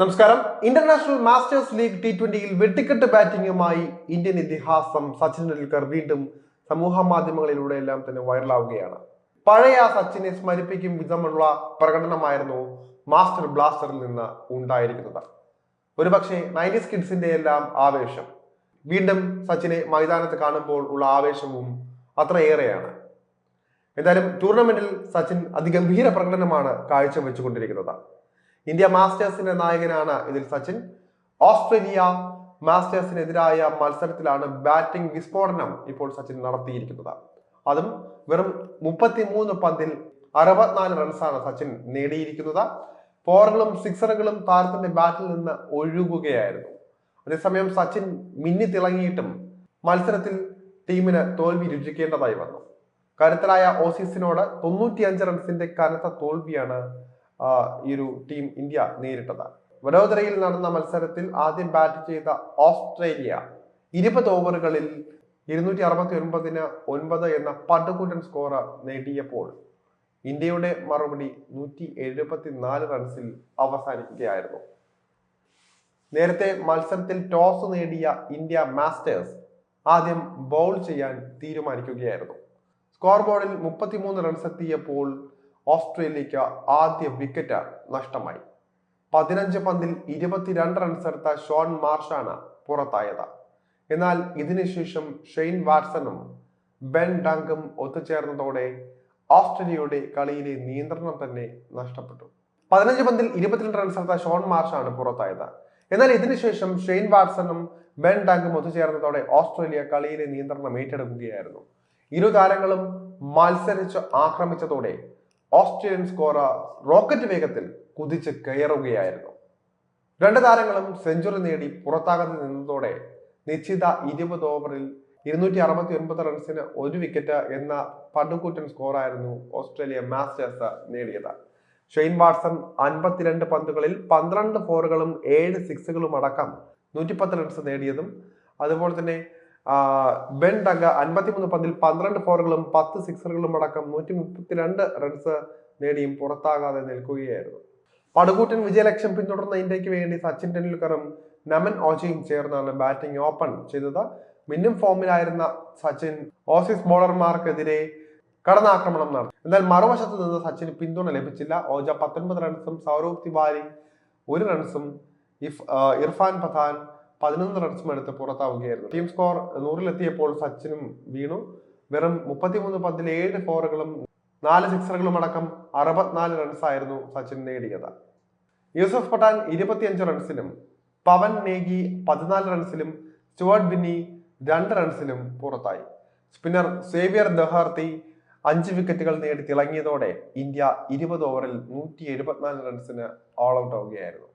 നമസ്കാരം. International masters league T ട്വന്റിയിൽ വെട്ടിക്കെട്ട് ബാറ്റിംഗുമായി ഇന്ത്യൻ ഇതിഹാസം സച്ചിൻ ടെണ്ടുൽക്കർ വീണ്ടും സമൂഹ മാധ്യമങ്ങളിലൂടെ എല്ലാം തന്നെ വൈറലാവുകയാണ്. പഴയ ആ സച്ചിനെ സ്മരിപ്പിക്കും വിധമുള്ള പ്രകടനമായിരുന്നു മാസ്റ്റർ ബ്ലാസ്റ്ററിൽ നിന്ന് ഉണ്ടായിരിക്കുന്നത്. ഒരുപക്ഷെ നയന്റീസ് കിഡ്സിന്റെ എല്ലാം ആവേശം. വീണ്ടും സച്ചിനെ മൈതാനത്ത് കാണുമ്പോൾ ഉള്ള ആവേശവും അത്രയേറെയാണ്. എന്തായാലും ടൂർണമെന്റിൽ സച്ചിൻ അതിഗംഭീര പ്രകടനമാണ് കാഴ്ചവെച്ചുകൊണ്ടിരിക്കുന്നത്. ഇന്ത്യ മാസ്റ്റേഴ്സിന്റെ നായകനാണ് ഇതിൽ സച്ചിൻ. ഓസ്ട്രേലിയ മാസ്റ്റേഴ്സിനെതിരായ മത്സരത്തിലാണ് ബാറ്റിംഗ് വിസ്ഫോടനം ഇപ്പോൾ സച്ചിൻ നടത്തിയിരിക്കുന്നത്. അതും വെറും മുപ്പത്തിമൂന്ന് പന്തിൽ അറുപത്തിനാല് റൺസാണ് സച്ചിൻ നേടിയിരിക്കുന്നത്. ഫോറുകളും സിക്സറുകളും താരത്തിന്റെ ബാറ്റിൽ നിന്ന് ഒഴുകുകയായിരുന്നു. അതേസമയം സച്ചിൻ മിന്നി തിളങ്ങിയിട്ടും മത്സരത്തിൽ ടീമിന് തോൽവി രുചിക്കേണ്ടതായി വന്നു. കരുത്തരായ ഓസീസിനോട് തൊണ്ണൂറ്റിയഞ്ച് റൺസിന്റെ കനത്ത തോൽവിയാണ് ഈ ഒരു ടീം ഇന്ത്യ നേരിട്ടത് വഡോദരയിൽ നടന്ന മത്സരത്തിൽ ആദ്യം ബാറ്റ് ചെയ്ത ഓസ്ട്രേലിയ ഇരുപത് ഓവറുകളിൽ ഇരുന്നൂറ്റി അറുപത്തി ഒൻപതിന് ഒൻപത് എന്ന പടുകൂട്ടൻ സ്കോർ നേടിയപ്പോൾ ഇന്ത്യയുടെ മറുപടി നൂറ്റി എഴുപത്തി നാല് റൺസിൽ അവസാനിക്കുകയായിരുന്നു. നേരത്തെ മത്സരത്തിൽ ടോസ് നേടിയ ഇന്ത്യ മാസ്റ്റേഴ്സ് ആദ്യം ബൗൾ ചെയ്യാൻ തീരുമാനിക്കുകയായിരുന്നു. സ്കോർ ബോർഡിൽ മുപ്പത്തിമൂന്ന് റൺസ് എത്തിയപ്പോൾ ഓസ്ട്രേലിയക്ക് ആദ്യ വിക്കറ്റ് നഷ്ടമായി. പതിനഞ്ച് പന്തിൽ ഇരുപത്തിരണ്ട് റൺസ് എടുത്ത ഷോൺ മാർഷാണ് പുറത്തായത്. എന്നാൽ ഇതിനുശേഷം ഷെയ്ൻ വാട്സണും ബെൻ ഡങ്കും ഒത്തുചേർന്നതോടെ ഓസ്ട്രേലിയയുടെ കളിയിലെ നിയന്ത്രണം തന്നെ നഷ്ടപ്പെട്ടു. പതിനഞ്ച് പന്തിൽ ഇരുപത്തിരണ്ട് റൺസ് എടുത്ത ഷോൺ മാർഷാണ് പുറത്തായത്. എന്നാൽ ഇതിനുശേഷം ഷെയ്ൻ വാട്സണും ബെൻ ഡങ്കും ഒത്തുചേർന്നതോടെ ഓസ്ട്രേലിയ കളിയിലെ നിയന്ത്രണം ഏറ്റെടുക്കുകയായിരുന്നു. ഇരു താരങ്ങളും മത്സരിച്ച് ആക്രമിച്ചതോടെ ഓസ്ട്രേലിയൻ സ്കോറ റോക്കറ്റ് വേഗത്തിൽ കുതിച്ച് കയറുകയായിരുന്നു. രണ്ട് താരങ്ങളും സെഞ്ചുറി നേടി പുറത്താകാതെ നിന്നതോടെ നിശ്ചിത ഇരുപത് ഓവറിൽ ഇരുന്നൂറ്റി അറുപത്തി ഒൻപത് റൺസിന് ഒരു വിക്കറ്റ് എന്ന പടുകൂറ്റൻ സ്കോറായിരുന്നു ഓസ്ട്രേലിയ മാസ്റ്റേഴ്സ് നേടിയത്. ഷെയ്ൻ വാട്സൺ അൻപത്തിരണ്ട് പന്തുകളിൽ പന്ത്രണ്ട് ഫോറുകളും ഏഴ് സിക്സുകളും അടക്കം നൂറ്റിപ്പത്ത് റൺസ് നേടിയതും അതുപോലെ തന്നെ ബെൻ ഡഗ അൻപത്തിമൂന്ന് പന്തിൽ പന്ത്രണ്ട് ഫോറുകളും പത്ത് സിക്സറുകളും അടക്കം നൂറ്റി മുപ്പത്തിരണ്ട് റൺസ് നേടിയും പുറത്താകാതെ നിൽക്കുകയായിരുന്നു. പടുകൂറ്റൻ വിജയലക്ഷ്യം പിന്തുടർന്ന ഇന്ത്യയ്ക്ക് വേണ്ടി സച്ചിൻ ടെണ്ടുൽക്കറും നമൻ ഓജയും ചേർന്നാണ് ബാറ്റിംഗ് ഓപ്പൺ ചെയ്തത്. മിന്നും ഫോമിലായിരുന്ന സച്ചിൻ ഓസീസ് ബോളർമാർക്കെതിരെ കടന്നാക്രമണം നടത്തി. എന്നാൽ മറുവശത്ത് നിന്ന് സച്ചിന് പിന്തുണ ലഭിച്ചില്ല. ഓജ പത്തൊൻപത് റൺസും സൗരവ് തിവാരി ഒരു റൺസും ഇഫ് ഇർഫാൻ പത്താൻ പതിനൊന്ന് റൺസും എടുത്ത് പുറത്താവുകയായിരുന്നു. ടീം സ്കോർ നൂറിലെത്തിയപ്പോൾ സച്ചിനും വീണു. വെറും മുപ്പത്തിമൂന്ന് പന്തിൽ ഏഴ് ഫോറുകളും നാല് സിക്സറുകളും അടക്കം അറുപത്തിനാല് റൺസായിരുന്നു സച്ചിൻ നേടിയത്. യൂസഫ് പട്ടാൻ ഇരുപത്തിയഞ്ച് റൺസിലും പവൻ നേഗി പതിനാല് റൺസിലും സ്റ്റുവർട്ട് ബിന്നി രണ്ട് റൺസിലും പുറത്തായി. സ്പിന്നർ സേവിയർ ദഹാർത്തി അഞ്ച് വിക്കറ്റുകൾ നേടി തിളങ്ങിയതോടെ ഇന്ത്യ ഇരുപത് ഓവറിൽ നൂറ്റി എഴുപത്തിനാല് റൺസിന് ഓൾ ഔട്ട് ആവുകയായിരുന്നു.